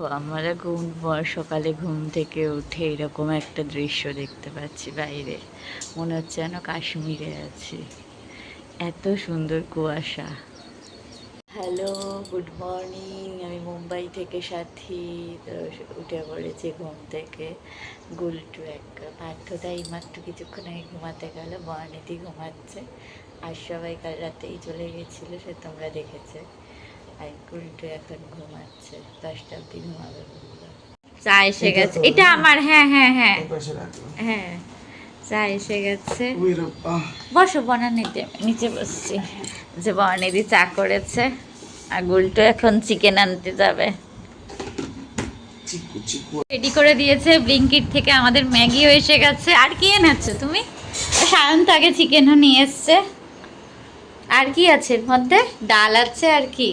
তো আমরা ঘুম সকালে ঘুম থেকে উঠে এরকম একটা দৃশ্য দেখতে পাচ্ছি বাইরে। মনে হচ্ছে যেন কাশ্মীরে আছি। এত সুন্দর কুয়াশা। Hello, good morning. আমি মুম্বাই থেকে সাথী উঠে পড়েছি ঘুম থেকে। গুলটু এক পার্থতা এইমাত্র কিছুক্ষণ আগে ঘুমাতে গেল বর্ণিতি ঘুমাচ্ছে। আর সবাই কাল রাতেই চলে গেছিল, সে তোমরা দেখেছে। আর গুলটু এখন ঘুমাচ্ছে দশটা অব্দি ঘুমাবে বলল। চা এসে গেছে। এটা আমার হ্যাঁ হ্যাঁ হ্যাঁ। এই পাশে রাখো। হ্যাঁ চা এসে গেছে। বসো বনানিতে নিচে বসছি। যে বনানিদি চা করেছে আর গুলটু এখন চিকেন আনতে যাবে। চিকু চিকু। রেডি করে দিয়েছে ব্লিঙ্কিট থেকে আমাদের ম্যাগিও এসে গেছে। আর কি এনেছো তুমি? সায়ন্ত আগে চিকেনও নিয়ে এসছে। আর কি আছে এর মধ্যে? ডাল আছে আর কি?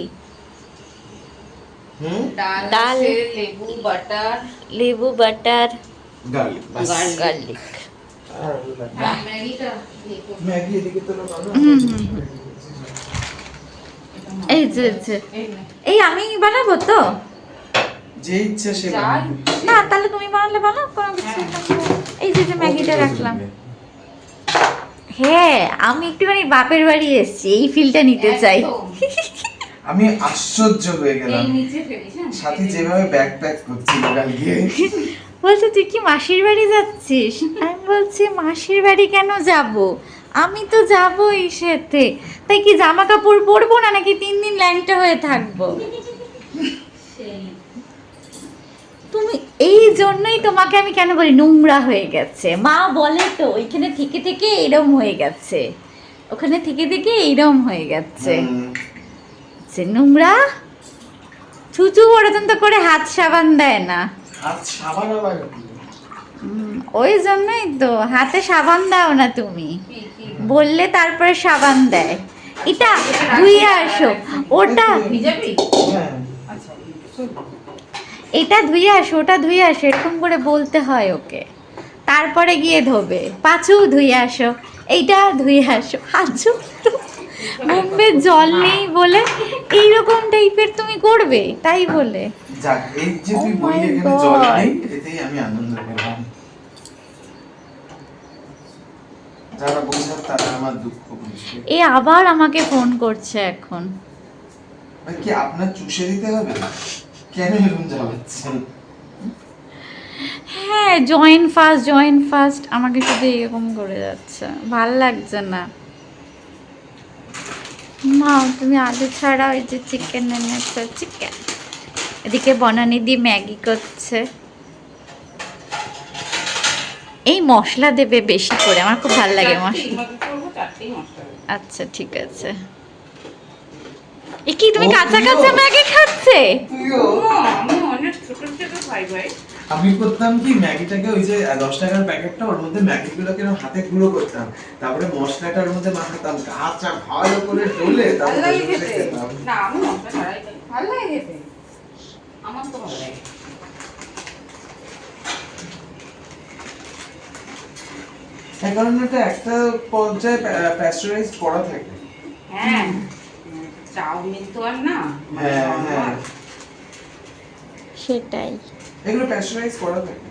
ডাল লেবু বাটার। লেবু বাটার। Garlic garlic. এই যে এই এই আমি বানাবো তো? যে ইচ্ছা সে না তাহলে তুমি বানালে বানাও কোনো কিছু এই যে যে ম্যাগিটা রাখলাম। হ্যাঁ আমি একটুখানি বাপের বাড়ি এসেছি এই ফিলটা নিতে চাই। আমি আশ্চর্য হয়ে গেলাম। এই নিচে ফেলিস? সাথী যেভাবে ব্যাগ প্যাক করছিল কালকে বলছে তুই কি মাসির বাড়ি যাচ্ছিস? আমি বলছি মাসির বাড়ি কেন যাব? আমি তো যাবই সাথে তাই কি জামা কাপড় পরবো না নাকি তিন দিন ল্যাংটা হয়ে থাকব? তুমি এই জন্যই তোমাকে আমি কেন বলি নোংরা হয়ে গেছে। মা বলে তো ওইখানে থেকে থেকে এরম হয়ে গেছে। ওখানে থেকে থেকে এরম হয়ে গেছে। যে নোংরা? ছুচু পর্যন্ত করে হাত সাবান দেয় না। ওই জন্যই তো হাতে সাবান দাও না তুমি। কি, কি? বললে তারপরে সাবান দেয়। এটা ধুয়ে আসো। ওটা? হ্যাঁ। আচ্ছা। এটা ধুয়ে আসো ওটা ধুয়ে আসো এরকম করে বলতে হয় ওকে। তারপরে গিয়ে ধোবে। পাঁচু ধুয়ে আসো। এইটা ধুয়ে আসো। পাঁচু মুম্বে জল নেই বলে এইরকম টাইপের তুমি করবে তাই বলে। যাক এই যে তুই Oh বললি এখানে জল নেই এতেই আমি আনন্দ পেলাম যারা বোঝার তারা আমার দুঃখ বুঝবে। এ আবার আমাকে ফোন করছে এখন। কি আপনার চুষে দিতে হবে? কেন এরকম জ্বালাচ্ছেন? হ্যাঁ জয়েন ফার্স্ট জয়েন ফার্স্ট আমাকে শুধু এরকম করে যাচ্ছে। ভালো লাগছে না। না তুমি আলু ছাড়া ওই যে চিকেন এনেছো চিকেন এদিকে বনানি দিয়ে ম্যাগি করছে। এই মশলা দেবে বেশি করে আমার খুব ভালো লাগে মশলা। আচ্ছা ঠিক আছে। এ কি তুমি কাঁচা কাঁচা ম্যাগি খাচ্ছে? আমি অনেক ছোট ছোট খাই ভাই। আমি করতাম কি ম্যাগিটাকে ওই যে দশ টাকার প্যাকেটটা ওর মধ্যে ম্যাগি গুলোকে এরকম হাতে গুঁড়ো করতাম। তারপরে মশলাটা ওর মধ্যে মাখাতাম। কাঁচা ভালো করে ডলে না আমি মশলা ছাড়াই ভালো লাগে আমার তো ভালো লাগে। এই এটা একটা পর্যায়ে প্যাস্টারাইজ করা থাকে। হ্যাঁ। উম, চাউমিন তো আর না মানে হ্যাঁ, হ্যাঁ। সেটাই। এগুলো প্যাস্টারাইজ করা থাকে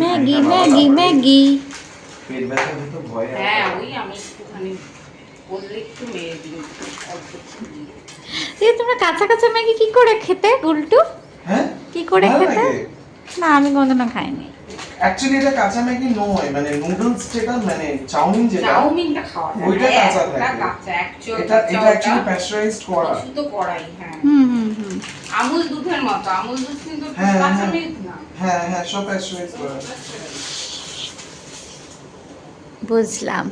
ম্যাগি ম্যাগি ম্যাগি। পেট ব্যথা হতো ভয় হ্যাঁ ওই আমি একটুখানি বললে একটু মেরে দিই অল্প একটু দিয়ে। তোমরা কাঁচা কাঁচা ম্যাগি কি করে খেতে উল্টু? হ্যাঁ? কি করে খেতে? না আমি কোনোদিনও খাইনি। অ্যাকচুয়ালি এটা কাঁচা ম্যাগি নয় মানে নুডলস যেটা মানে চাউমিন যেটা চাউমিনটা খাওয়া যায়। ওইটা হ্যাঁ, কাঁচা থাকে। কাঁচা এটা কাঁচা এটা। অ্যাকচুয়ালি প্যাস্টারাইজড করা। তো করাই হ্যাঁ। হুম হুম হুম। আমুল দুধের মতো আমুল দুধ কিন্তু হ্যাঁ, কাঁচা হ্যাঁ। মিল্ক না। হ্যাঁ হ্যাঁ সব প্যাস্টারাইজ করা। বুঝলাম।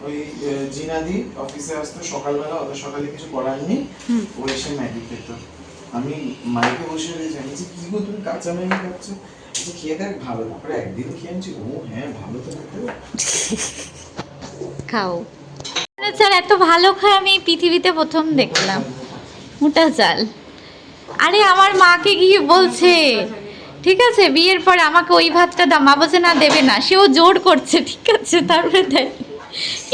ওই জিনাদি অফিসে আসতো সকালবেলা অত সকালে কিছু করার নেই। হুম। ও এসে ম্যাগি খেত। আমি মাইকে বসে রয়েছি আমি কি গো তুমি কাঁচা ম্যাগি খাচ্ছ? বলছে, খেয়ে দেখ ভালো তারপরে একদিন খেয়ে আনছি ও হ্যাঁ ভালো তো খাও। চাল এত ভালো খায় আমি পৃথিবীতে প্রথম দেখলাম। মোটা চাল আরে আমার মাকে গিয়ে বলছে। ঠিক আছে বিয়ের পরে আমাকে ওই ভাতটা দাও মা বলছে না দেবে না। সেও জোর করছে ঠিক আছে তারপরে দেয়।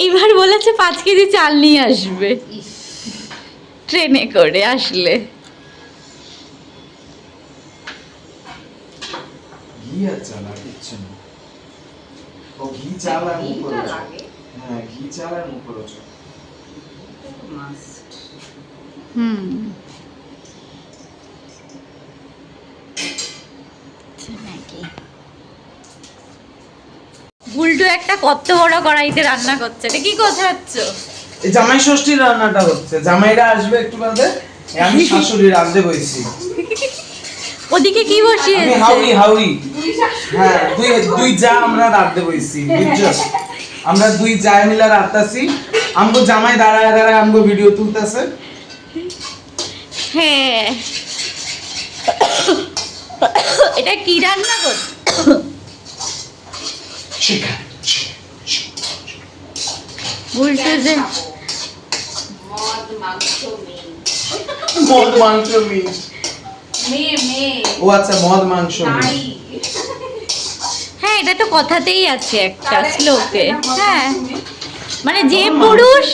এইবার বলেছে পাঁচ কেজি চাল নিয়ে আসবে। ট্রেনে করে আসলে। ঘি আর চাল আর কিচ্ছু না ও ঘি চাল আর মুখরোচক হ্যাঁ ঘি চাল আর মুখরোচক হুম। গুলটু একটা কত বড় কড়াইতে রান্না করছে। এটা কি কোথাচ্ছ এই জামাই ষষ্ঠীর রান্নাটা হচ্ছে। জামাইরা আসবে একটু বাদে। আমি শাশুড়ি রাঁধতে বইছি। ওদিকে কি আমি বসিয়েছে হাউরি হাউরি হ্যাঁ দুই দুই যা আমরা রাঁধতে বইছি বুঝছ আমরা দুই যা মিলা রাঁধতাছি আমগো জামাই দাঁড়ায় দাঁড়ায় আমগো ভিডিও তুলতেছে। হ্যাঁ। এটা কি রান্না কর যে মদ মাংস মেয়ে মদ মাংস মিট মেয়ে মেয়ে ও আচ্ছা মদ মাংস হ্যাঁ এটা তো কথাতেই আছে একটা শ্লোকে। হ্যাঁ। মানে যে পুরুষ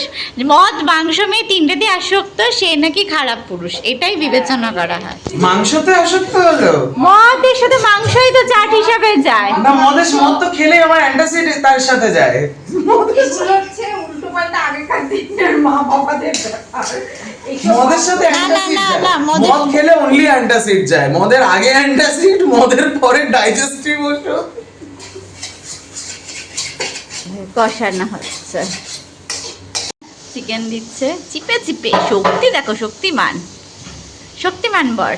মদ মাংস মেয়ে তিনটেতে আসক্ত সে নাকি খারাপ পুরুষ। এটাই বিবেচনা করা হয়। মাংসতে আসক্ত হলো? মদের সাথে মাংসই তো চাট হিসাবে যায়। না মদের মদ তো খেলে আমার অ্যান্টাসিড তার সাথে যায়। এগুলো হচ্ছে উল্টো পাল্টা আগেকার দিনের মা বাবাদের মদের সাথে অ্যান্টাসিড যায়। মদের- মদ খেলে অনলি অ্যান্টাসিড যায়। মদের আগে অ্যান্টাসিড মদের পরে ডাইজেস্টিভ ওষুধ। কষানো হচ্ছে চিকেন দিচ্ছে। চিপে চিপে। শক্তি দেখো শক্তিমান। শক্তিমান বর।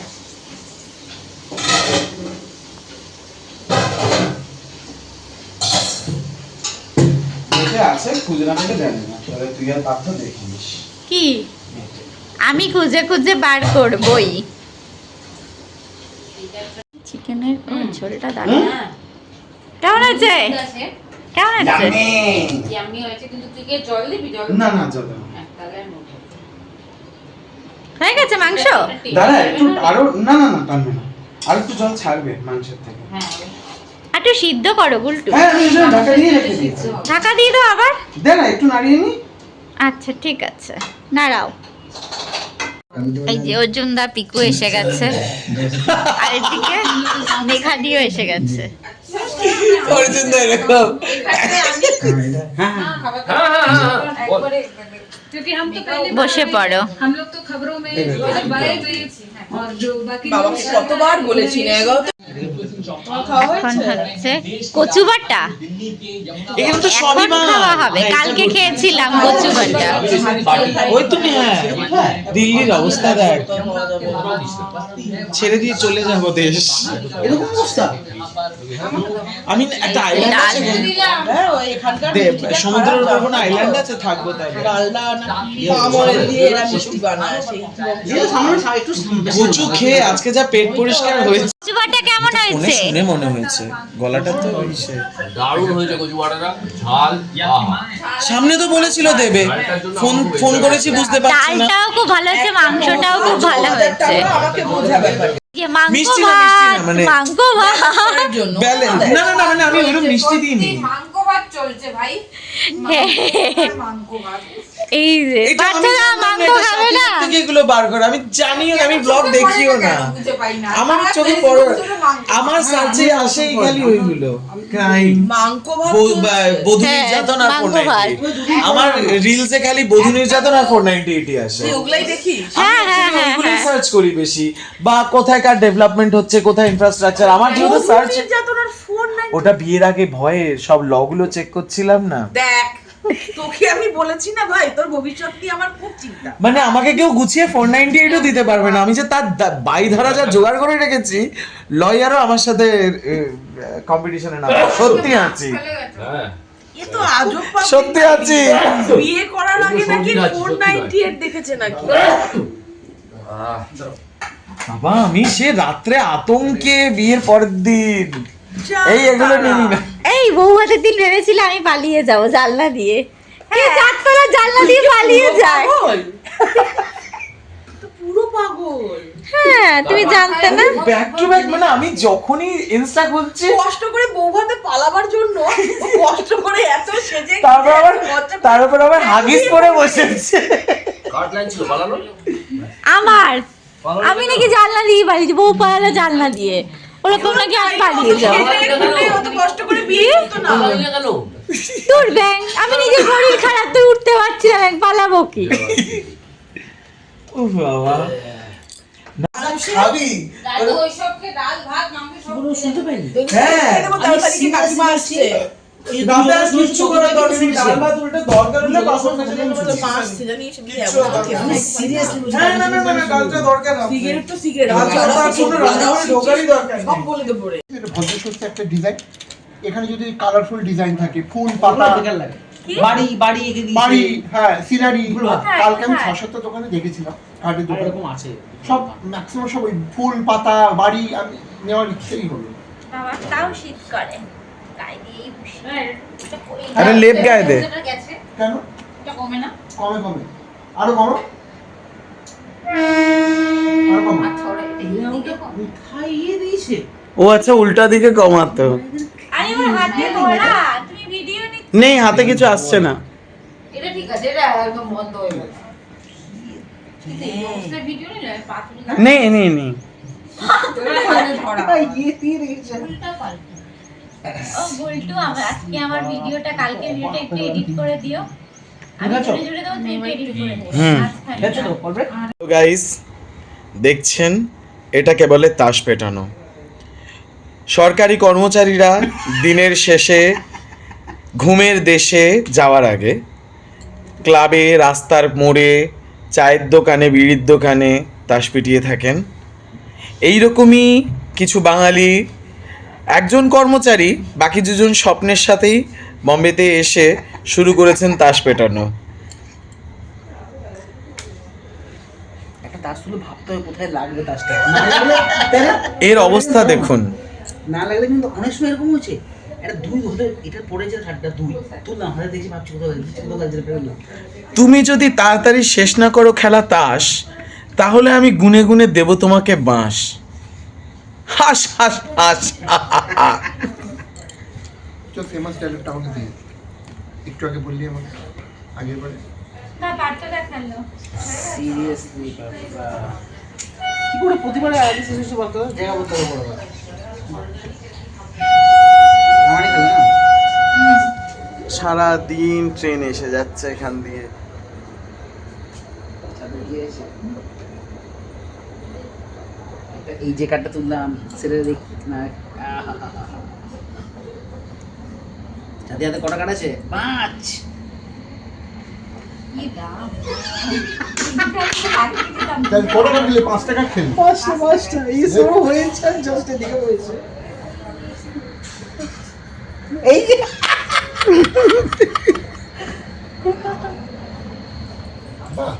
আছে খুচরা থেকে জানি না। তুই আর পাত্র দেখিস। কি? আমি খুঁজে খুঁজে বার করবই। চিকেনের ঝোলটা হ্যাঁ, কেমন আছে। কেমন আছে Yummy হয়েছে, কিন্তু তুই কি জল দিবি? জল না না চলো হ্যাঁ। হয়ে গেছে মাংস? দাদা একটু আরও না না না টানবে না। আর একটু জল ছাড়বে মাংসের থেকে। হ্যাঁ, একটু সিদ্ধ করো গুলটু। হ্যাঁ ঢাকা দিয়ে রেখে দিয়েছি ঢাকা দিয়ে দাও আবার? দে একটু নাড়িয়ে নি। আচ্ছা ঠিক আছে। নাড়াও। এই যে অর্জুন দা পিকু এসে গেছে। আর এদিকে মেঘাদিও এসে গেছে। অর্জুন দা এরকম हाँ, খাবার তো একবারে क्योंकि हम तो पहले বসে পড়ো हम लोग तो खबरों में बताए गए और जो बाकी বাবাকে কতবার বলেছি না এগাও তো তোমার খাওয়া এখন হয়েছে হচ্ছে কচু বাটা এখানে তো এখন সবই মা খাওয়া হবে কালকে খেয়েছিলাম কচু বাটা ওই তুমি হ্যাঁ দিল্লির অবস্থা দেখ ছেড়ে দিয়ে চলে যাব দেশ এরকম অবস্থা আমি একটা আইল্যান্ড আছে হ্যাঁ ওই এখানকার দে, মিষ্টিটা সমুদ্রের উপর কোনো আইল্যান্ড আছে থাকব তাহলে। ডালনা না পাম অয়েল দিয়ে এরা মিষ্টি বানায় সেই কচু খেয়ে আজকে যা পেট পরিষ্কার হয়েছে। কচু কেমন হয়েছে? শুনে মনে হয়েছে। গলাটা তো ইসে। দারুণ হয়েছে কচু ঝাল সামনে তো বলেছিল দেবে। ফোন ফোন করেছি বুঝতে পারছি না। ডালটাও খুব ভালো হয়েছে মাংসটাও খুব ভালো হয়েছে। আমাকে বোঝাবে যে মাংস মিষ্টি না, মিষ্টি না, ভাত মানে- মাংস ভাত। ব্যালেন্স না না না মানে আমি ওরকম মিষ্টি দিইনি। মাংস চলছে ভাই। ভাত। এই যে বাচ্চারা মাংস খাবে না। থেকে এগুলো বার করে। আমি জানিও না আমি ব্লগ দেখিও না। বুঝতে পাই না। আমার চোখে পড়ে আমার সার্চে আসেই খালি ওইগুলো। বধূ। হ্যাঁ, নির্যাতন আর ফোর আমার রিলসে খালি বধূ নির্যাতন আর ফোর নাইনটি এইটি আসে ওগুলাই হ্যাঁ হ্যাঁ হ্যাঁ হ্যাঁ। সার্চ করি বেশি। বা কোথায় কার ডেভেলপমেন্ট হচ্ছে কোথায় ইনফ্রাস্ট্রাকচার আমার যেহেতু সার্চ ওটা বিয়ের আগে ভয়ে সব লগুলো চেক করছিলাম না। দেখ তোকে আমি বলেছি না ভাই তোর ভবিষ্যৎ নিয়ে আমার খুব চিন্তা। মানে আমাকে কেউ গুছিয়ে ফোর নাইনটি এইটও দিতে পারবে না। আমি যে তার দা- বাই ধারা যা জোগাড় করে রেখেছি লয়ারও আমার সাথে কম্পিটিশনে না সত্যি আছি। হ্যাঁ। সত্যি আছি। বিয়ে করার আগে নাকি ফোর নাইনটি এইট দেখেছে নাকি? বাবা আমি সে রাত্রে আতঙ্কে বিয়ের পরের দিন। এই এগুলো তারা। নিবি। না এই বউ হাতের দিন ভেবেছিল আমি পালিয়ে যাব জানলা দিয়ে। কে চারতলা জানলা দিয়ে পালিয়ে যায়। পুরো পাগল। হ্যাঁ তুমি জানতে না? ব্যাক টু ব্যাক মানে আমি যখনই ইনস্টা খুলছি কষ্ট করে বউভাতে পালাবার জন্য কষ্ট করে এত সেজে তারপর আবার তারপর আবার হাগিস করে বসেছে। ছিল আমার? আমি নাকি জানলা দিয়ে পালিয়েছি বউ পালালে জানলা দিয়ে। ওরকম নাকি আর পালিয়ে যাও। কষ্ট করে বিয়ে না। তোর ব্যাং আমি নিজের শরীর খারাপ তুই উঠতে পারছি না ব্যাং পালাবো কি? বাবা। খাবি? ওইসবকে ডাল ভাত মাংস সব দেখো তাড়াতাড়ি কি কাকিমা আসছে দাদা আর কিচ্ছু করার দরকার নেই ডাল ভাত উল্টে দরকার হলে বাসন মেজে দেবে বলে মা পাঁচ আসছে জানিস আমি কিচ্ছু যাব না, দরকার খেতে নেই। সিরিয়াসলি হ্যাঁ না না না। না। ডালটা দরকার আছে। সিগারেট তো সিগারেট ডাল ছাড়া আর কোনো রান্নাঘরে ঢোকারই দরকার নেই। সব বলে দেবো রে। এটা ভদ্রসস্ত একটা ডিজাইন। এখানে যদি কালারফুল ডিজাইন থাকে ফুল পাতা বাড়ি বাড়ি বাড়ি হ্যাঁ সিনারি। কালকে আমি দোকানে দেখেছিলাম কাঠের দোকানে। এরকম আছে। সব ম্যাক্সিমাম সব ওই ফুল পাতা বাড়ি আমি নেওয়ার ইচ্ছেই হলো। বাবা তাও শীত করে। গায়ে আরে লেপ গায়ে দে। কেন? এটা কমে না? কমে কমে। আরও কমো। ও আচ্ছা উল্টা দিকে কমাতো। আরে আমার হাতে ধরা তুমি ভিডিও নি নেই হাতে কিছু আসছে না। এটা ঠিক আছে এটা একদম বন্ধ হয়ে গেছে ভিডিও নিলে পাতুরি নেই নেই নেই দিয়ে রেখেছে উল্টা পাল্টা ও বল্টু আমার আজকে আমার ভিডিওটা কালকে ভিডিওটা একটু এডিট করে দিও। আমি জুড়ে জুড়ে দেবো তুমি এডিট করে দিও। হুম। মাঝখানে। দেখছ তো করবে গাইস দেখছেন এটাকে বলে তাস পেটানো। সরকারি কর্মচারীরা দিনের শেষে ঘুমের দেশে যাওয়ার আগে ক্লাবে রাস্তার মোড়ে চায়ের দোকানে বিড়ির দোকানে তাস পিটিয়ে থাকেন। এই রকমই কিছু বাঙালি একজন কর্মচারী বাকি দুজন স্বপ্নের সাথেই বম্বেতে এসে শুরু করেছেন তাস পেটানো? এর অবস্থা দেখুন। না লাগলে কিন্তু অনেক সময় এরকম হচ্ছে তুমি যদি তাড়াতাড়ি শেষ না করো খেলা তাস তাহলে আমি গুনে গুনে দেব তোমাকে বাঁশ। হাস হাস হাস। চল ফেমাস ডায়লগটা আমাকে দিয়ে একটু আগে বললি আমাকে আগের বারে। না পারতো দেখাল। সিরিয়াসলি বাবা। কি করে প্রতিবারে আগে শেষ হচ্ছে বলতো জায়গা বলতে হবে বড় সারা দিন ট্রেন এসে যাচ্ছে এখান দিয়ে চাঁদের কি আছে? একটা এই যে কার্ডটা তুললাম সেটা দেখ না। চাঁদের হাতে কটা কার্ড আছে? পাঁচ। কি দাম তাহলে কত টাকা দিলে পাঁচ টাকা খেলি পাঁচটা পাঁচটা এই সব হয়েছে আর জাস্ট এদিকে হয়েছে এই যে বাহ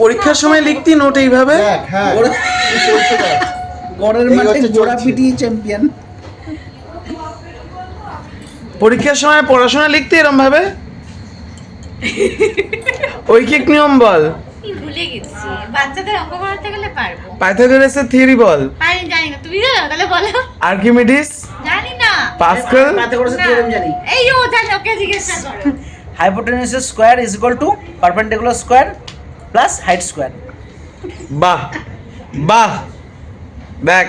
পরীক্ষার সময় লিখতি নোট এইভাবে? দেখ হ্যাঁ। গড়ের মাঠে জোড়া। চ্যাম্পিয়ন পরীক্ষার সময় পড়াশোনা লিখতে এরম ভাবে ঐকিক নিয়ম বল। ভুলে গেছি। বাচ্চাদের অঙ্ক করাতে গেলে পারব। পাইথাগোরাসের থিওরি বল। পারি জানি না। তুমি জানো তাহলে বলো। আর্কিমিডিস? জানি না। পাস্কেল পাইথাগোরাসের। থিওরেম জানি। এই ও জানি ওকে জিজ্ঞাসা করো। হাইপোটেনাসের square is equal to perpendicular square plus height square. বাহ বাহ। দেখ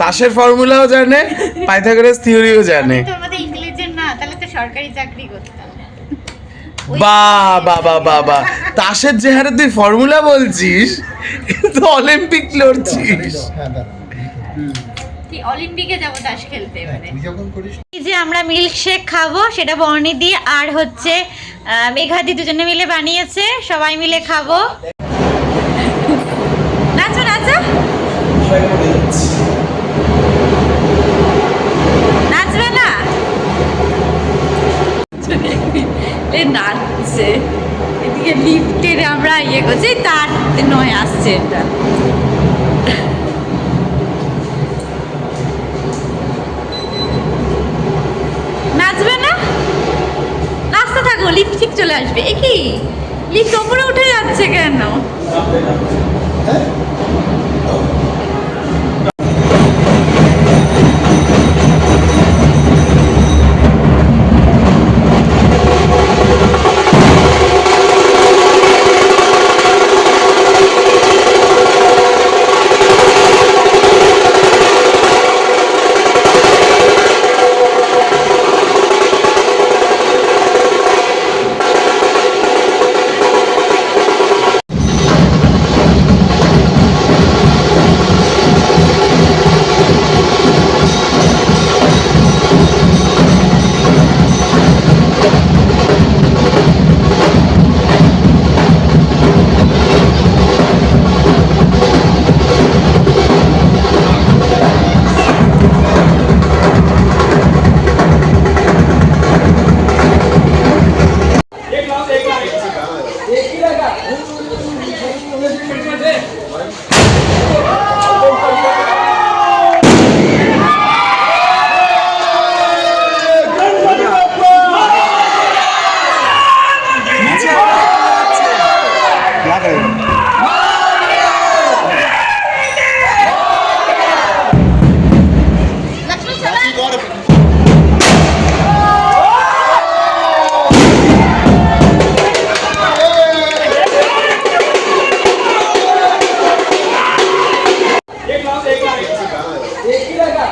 তাসের ফর্মুলাও জানে পাইথাগোরাস থিওরিও জানে। তোর মধ্যে ইন্টেলিজেন্ট না তাহলে তো সরকারি চাকরি করতাম। বা বাবা বাবা তাসের যে হারে তুই ফর্মুলা বলছিস তো অলিম্পিক লড়ছিস। হ্যাঁ অলিম্পিকে যাব তাস খেলতে মানে তুই যখন করিস এই যে আমরা মিল্ক শেক খাব সেটা বর্ণি দিয়ে আর হচ্ছে মেঘাদি দুজনে মিলে বানিয়েছে, সবাই মিলে খাব। নাচো নাচো। নাচবে না? নাচছে। এদিকে লিফটের আমরা ইয়ে করছি, তার নয় আসছে এটা নাচবে না নাচতে থাকো লিফট ঠিক চলে আসবে। এ কি? লিফট ওপরে উঠে যাচ্ছে কেন? एक लाख एक लाख एक ही लगा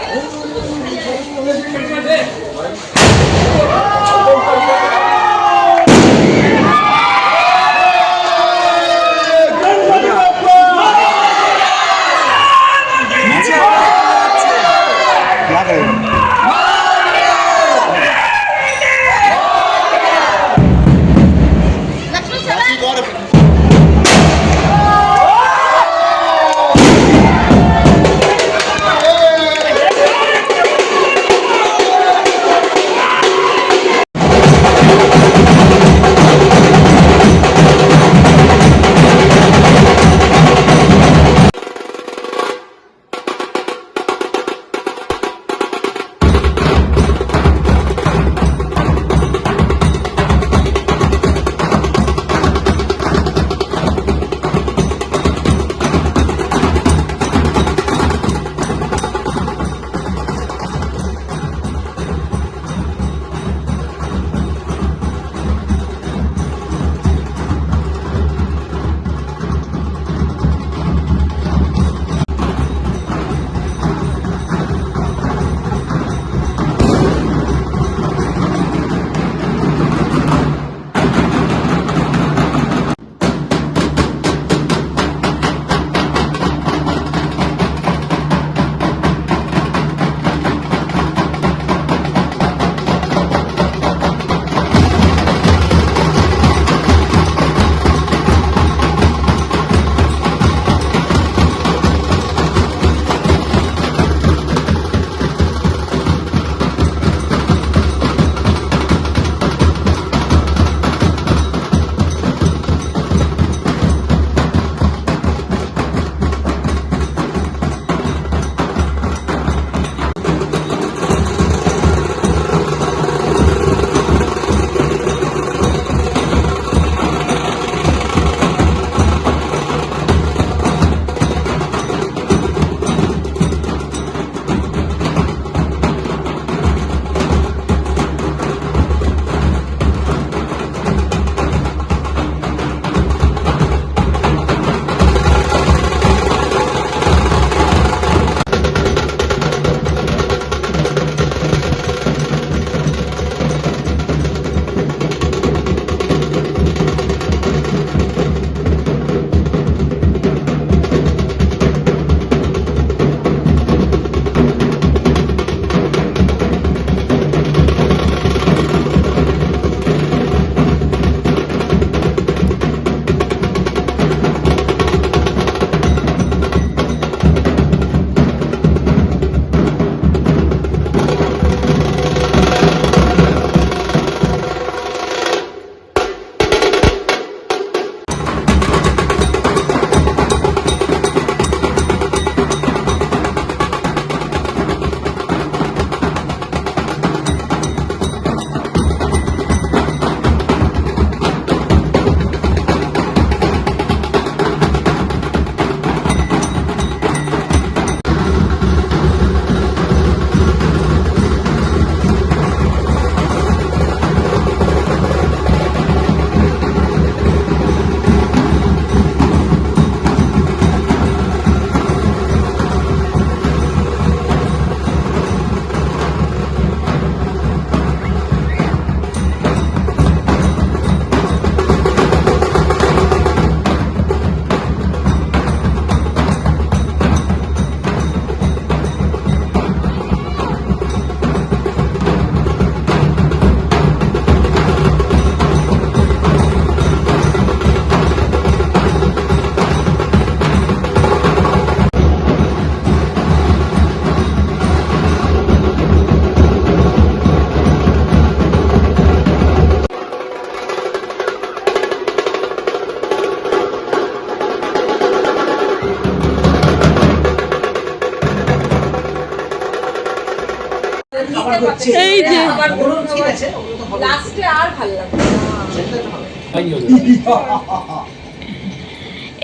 এই যে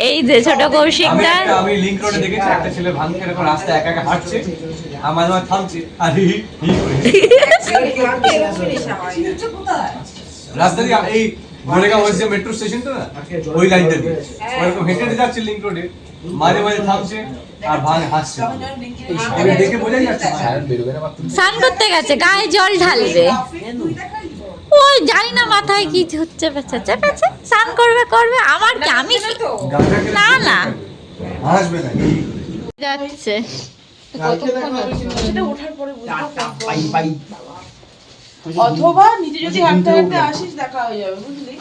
এই যে ছোট কৌশিকদা আমি লিংক রোডে দেখেছি একটা ছেলে ভাঙ এরকম রাস্তায় একা একা হাঁটছে মাঝে মাঝে থামছে আর হি রাস্তা দিয়ে এই হয়েছে মেট্রো স্টেশনটা না ওই লাইনটা দিয়ে ওরকম হেঁটে হেঁটে যাচ্ছে লিংক রোডে মাঝে মাঝে থামছে আর ভাঙ হাসছে। এবার দেখে বোঝাই যাচ্ছে স্নান করতে গেছে গায়ে জল ঢালবে। ওই জানি না মাথায় কি হচ্ছে বেচে স্নান করবে করবে আমার কি আমি না না। হাসবে না। যাচ্ছে। সেটা ওঠার পরে। অথবা নিজে যদি হাঁটতে হাঁটতে আসিস দেখা হয়ে যাবে বুঝলি?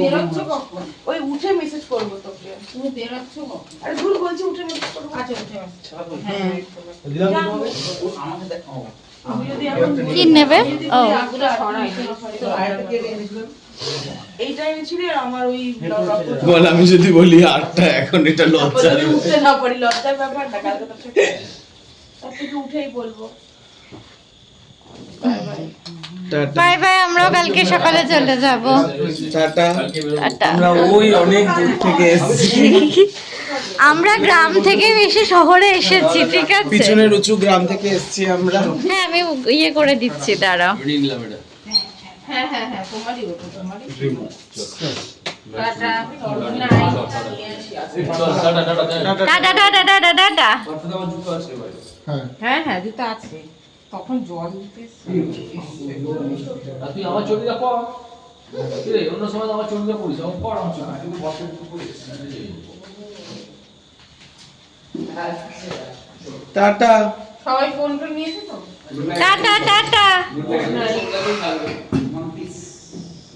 বেরোচ্ছ কখন? ওই উঠে মেসেজ করব তোকে। তুমি বেরোচ্ছ কখন? আরে ভুল বলছি উঠে মেসেজ করব। আচ্ছা উঠে হ্যাঁ। যদি এখন কি নেবে? ও। তো? এইটা এনেছিলি আর আমার ওই বল আমি যদি বলি আটটা এখন এটা লজ্জা উঠতে না পারি লজ্জার ব্যাপার না কালকে থেকে উঠেই বলব। বাই। বাই আমরাও কালকে সকালে চলে যাব। টাটা। আমরা ওই অনেক দূর থেকে এসেছি। আমরা গ্রাম থেকে বেশি শহরে এসেছি ঠিক আছে? পিছনের উঁচু গ্রাম থেকে এসেছি আমরা। হ্যাঁ আমি ইয়ে করে দিচ্ছি দাঁড়াও হ্যাঁ হ্যাঁ হ্যাঁ তোমারই ওটা তোমারই। Tata tata tata tata. টাটা হ্যাঁ। হ্যাঁ হ্যাঁ জুতো আছে। তখন জল তুই আমার চটিটা পর রে অন্য সময় তো আমার চটিটা পরিস আমার পর আমার চটি তুই বসে টাটা। সবাই ফোন করে নিয়েছে তো? টাটা টাটা।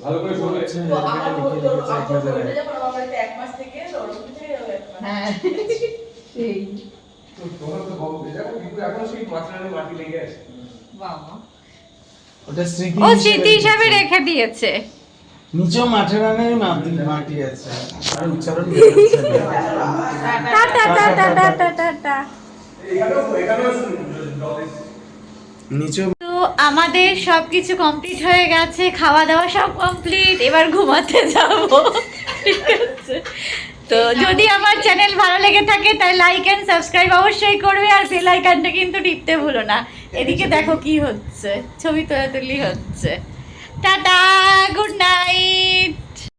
ভালো করে শোনে এক মাস থেকে ওর উঠে যাবে এক মাস। হ্যাঁ। সেই তোমার তো বলব দেখো কিন্তু এখনও সেই মাথায় মাটি লেগে আছে। বাবা। ওটা স্মৃতি ও স্মৃতি হিসাবে রেখে দিয়েছে। নিচেও মাঠের রানের মাটি মাটি আছে। আর উচ্চারণ টাটা টাটা টাটা টাটা নিচেও তো আমাদের সব কিছু কমপ্লিট হয়ে গেছে খাওয়া দাওয়া সব কমপ্লিট এবার ঘুমাতে যাব। ঠিক আছে। তো যদি আমার চ্যানেল ভালো লেগে থাকে তাই লাইক এন্ড সাবস্ক্রাইব অবশ্যই করবে, আর বেল আইকনটা কিন্তু টিপতে ভুলো না। এদিকে দেখো কি হচ্ছে, ছবি তোলা তুলি হচ্ছে। Tata good night